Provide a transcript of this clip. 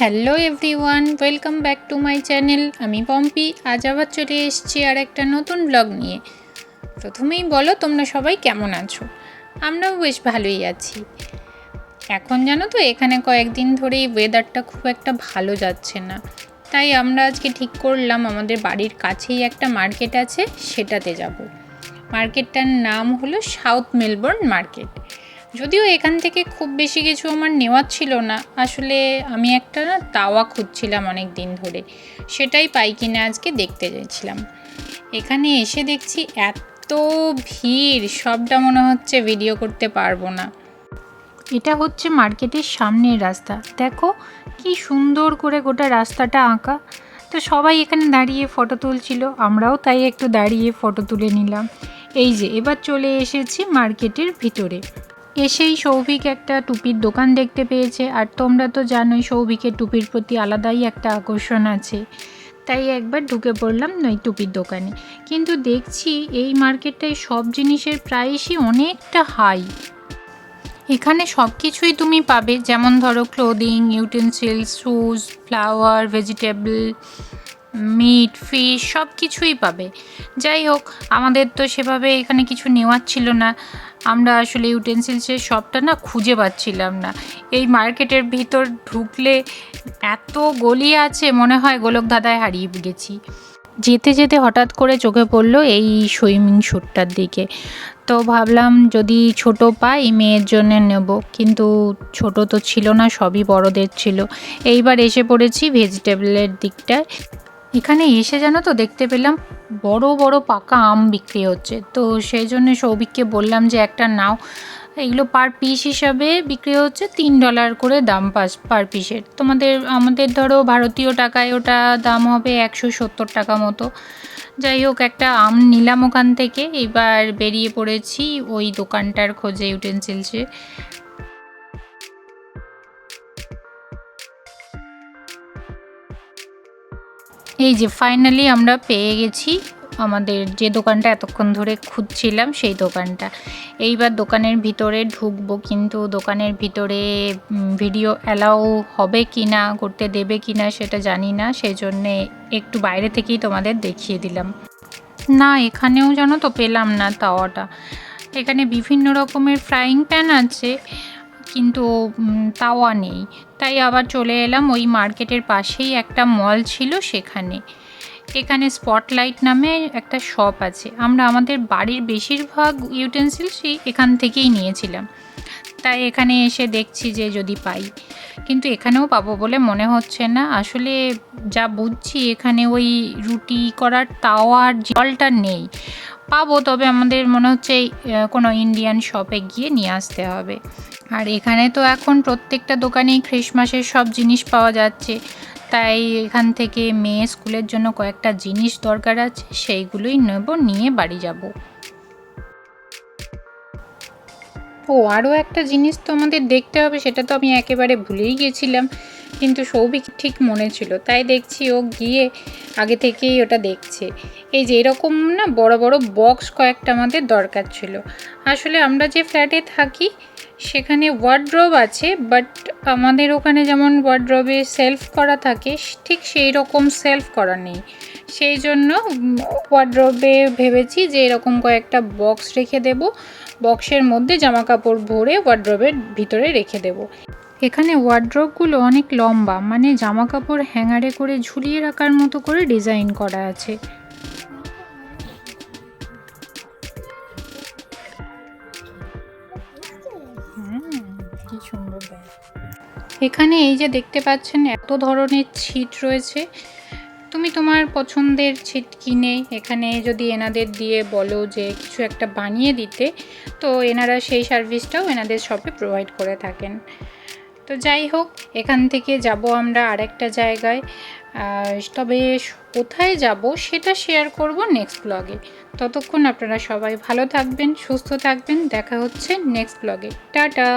Hello everyone welcome back to my channel আমি পম্পি, আজ আবার চলে এসেছি আর একটা নতুন ব্লগ নিয়ে। প্রথমেই বলো, তোমরা সবাই কেমন আছো? আমরাও বেশ ভালোই আছি। এখন জানো তো, এখানে কয়েকদিন ধরেই ওয়েদারটা খুব একটা ভালো যাচ্ছে না। তাই আমরা আজকে ঠিক করলাম, আমাদের বাড়ির কাছেই একটা মার্কেট আছে, সেটাতে যাব। মার্কেটটার নাম হলো সাউথ মেলবোর্ন মার্কেট যদিও এখান থেকে খুব বেশি কিছু আমার নেওয়ার ছিল না। আসলে আমি একটা না তাওয়া খুঁজছিলাম অনেক দিন ধরে। সেটাই পাই কিনা আজকে দেখতে চাইছিলাম এখানে এসে দেখছি এত ভিড়, সবটা মনে হচ্ছে ভিডিও করতে পারব না। এটা হচ্ছে মার্কেটের সামনের রাস্তা। দেখো, কি সুন্দর করে গোটা রাস্তাটা আঁকা। তো সবাই এখানে দাঁড়িয়ে ফটো তুলছিল, আমরাও তাই একটু দাঁড়িয়ে ফটো তুলে নিলাম। এই যে, এবার চলে এসেছি মার্কেটের ভিতরে। এসেই সৌভিক একটা টুপির দোকান দেখতে পেয়েছে। আর তোমরা তো জানোই সৌভিকের টুপির প্রতি আলাদাই একটা আকর্ষণ আছে। তাই একবার ঢুকে পড়লাম ওই টুপির দোকানে। কিন্তু দেখছি এই মার্কেটটায় সব জিনিসের প্রাইসই অনেকটা হাই। এখানে সব কিছুই তুমি পাবে। যেমন ধরো clothing utensils shoes flower vegetable meat fish সব কিছুই পাবে। যাই হোক, আমাদের তো সেভাবে এখানে কিছু নেওয়ার ছিল না। আমরা আসলে ইউটেন্সিলসের শপটা না খুঁজে পাচ্ছিলাম না। এই মার্কেটের ভিতর ঢুকলে এত গলি আছে, মনে হয় গোলক ধাঁধায় হারিয়ে গেছি। যেতে যেতে হঠাৎ করে চোখে পড়ল এই সুইমিং শ্যুটটার দিকে। তো ভাবলাম যদি ছোট পাই মেয়ের জন্য নেব, কিন্তু ছোট তো ছিল না, সবই বড়দের ছিল। এইবার এসে পড়েছি ভেজিটেবলের দিকটায়। এখানে এসে জানো তো দেখতে পেলাম বড় বড় পাকা আম বিক্রি হচ্ছে। তো সেই জন্য সৌভিককে বললাম যে, একটা নাও। এগুলো পার পিস হিসাবে বিক্রি হচ্ছে তিন ডলার করে দাম পাস পার পিসের তোমাদের, আমাদের ধরো ভারতীয় টাকায় ওটা দাম হবে একশো সত্তর টাকা মতো। যাই হোক, একটা আম নিলাম ওখান থেকে। এবার বেরিয়ে পড়েছি ওই দোকানটার খোঁজে ইউটেন্সিলসে এই যে ফাইনালি আমরা পেয়ে গেছি আমাদের যে দোকানটা এতক্ষণ ধরে খুঁজছিলাম সেই দোকানটা। এইবার দোকানের ভিতরে ঢুকবো কিন্তু দোকানের ভিতরে ভিডিও অ্যালাউ হবে কি না করতে দেবে কি না সেটা জানি না সেই জন্যে একটু বাইরে থেকেই তোমাদের দেখিয়ে দিলাম। না, এখানেও জানো তো পেলাম না তাওয়াটা। এখানে বিভিন্ন রকমের ফ্রাইং প্যান আছে। কিন্তু তাওয়া নেই। তাই আবার চলে এলাম ওই মার্কেটের পাশেই একটা মল ছিল সেখানে। এখানে স্পটলাইট নামে একটা শপ আছে। আমরা আমাদের বাড়ির বেশিরভাগ ইউটেন্সিলসই এখান থেকেই নিয়েছিলাম। তাই এখানে এসে দেখছি যে যদি পাই। কিন্তু এখানেও পাবো বলে মনে হচ্ছে না। আসলে যা বুঝছি এখানে ওই রুটি করার তাওয়ার জলটা নেই। পাবো, তবে আমাদের মনে হচ্ছে কোনো ইন্ডিয়ান শপে গিয়ে নিয়ে আসতে হবে। আর এখানে তো এখন প্রত্যেকটা দোকানেই খ্রিসমাসের সব জিনিস পাওয়া যাচ্ছে। তাই এখান থেকে মেয়ে স্কুলের জন্য কয়েকটা জিনিস দরকার আছে, সেইগুলোই নেব, নিয়ে বাড়ি যাব। ও, আরও একটা জিনিস তো আমাদের দেখতে হবে, সেটা তো আমি একেবারে ভুলেই গেছিলাম। কিন্তু সৌভিক ঠিক মনে ছিল, তাই দেখছি ও গিয়ে আগে থেকেই ওটা দেখছে। এই যে এরকম না বড় বড় বক্স কয়েকটা আমাদের দরকার ছিল। আসলে আমরা যে ফ্ল্যাটে থাকি, সেখানে ওয়ার্ড্রোব আছে বাট আমাদের ওখানে যেমন ওয়ার্ড্রোবে সেলফ করা থাকে, ঠিক সেই রকম সেলফ করা নেই। সেই জন্য ওয়ার্ড্রোবে ভেবেছি যে এরকম কয়েকটা বক্স রেখে দেব। বক্সের মধ্যে জামা কাপড় ভরে ওয়ার্ড্রোবের ভিতরে রেখে দেব। এখানে ওয়ার্ড্রোবগুলো অনেক লম্বা মানে জামা কাপড় হ্যাঙ্গারে করে ঝুলিয়ে রাখার মতো করে ডিজাইন করা আছে। এখানে এই যে দেখতে পাচ্ছেন, এত ধরনের ছিট রয়েছে। তুমি তোমার পছন্দের ছিট কিনে, এখানে যদি এনাদের দিয়ে বলো যে কিছু একটা বানিয়ে দিতে, তো এনারা সেই সার্ভিসটাও এনাদের শপে প্রোভাইড করে থাকেন। তো যাই হোক, এখান থেকে যাব আমরা আরেকটা জায়গায়। তবে কোথায় যাব সেটা শেয়ার করব নেক্সট ব্লগে ততক্ষণ আপনারা সবাই ভালো থাকবেন, সুস্থ থাকবেন। দেখা হচ্ছে নেক্সট ব্লগে টাটা!